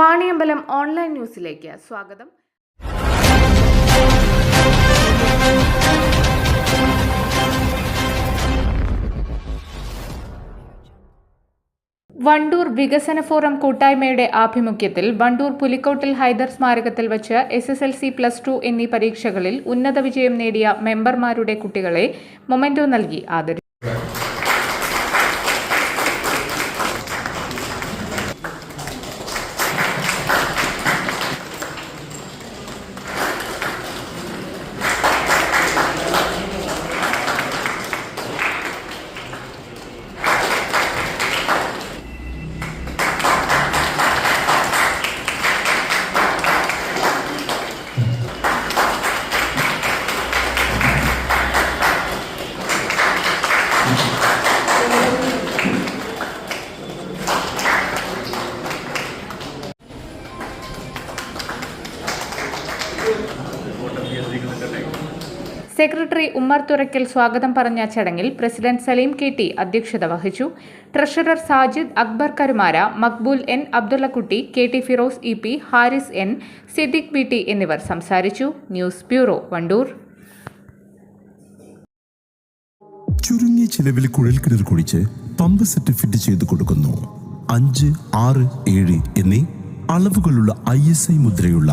Vaniyambalam online ന്യൂസിലേക്ക് സ്വാഗതം. വണ്ടൂർ വികസന ഫോറം കൂട്ടായ്മയുടെ ആഭിമുഖ്യത്തിൽ വണ്ടൂർ പുലിക്കോട്ടിൽ ഹൈദർ സ്മാരകത്തിൽ വച്ച് S S L C plus two എന്നീ പരീക്ഷകളിൽ ഉന്നത വിജയം നേടിയ മെമ്പർമാരുടെ കുട്ടികളെ മൊമെന്റോ നൽകി ആദരിച്ചു. സെക്രട്ടറി ഉമ്മർ തുറയ്ക്കൽ സ്വാഗതം പറഞ്ഞ ചടങ്ങിൽ പ്രസിഡന്റ് സലീം കെ ടി അധ്യക്ഷത വഹിച്ചു. Treasurer Sajid Akbar Karumara Maqbool N Abdullakutty K T Firoz E P Haris N Siddique B T എന്നിവർ സംസാരിച്ചു. News bureau Wandoor. ചുരുങ്ങിയ ചിലവിൽ കുഴൽക്കിണർ കുഴിച്ച് പമ്പ് സെറ്റ് ഫിറ്റ് ചെയ്ത് കൊടുക്കുന്നു. അഞ്ച് ആറ് ഏഴ് എന്നീ അളവുകളുള്ള ഐ എസ് ഐ മുദ്രയുള്ള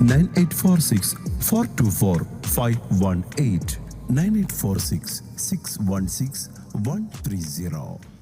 9846 424 518 9846 616 130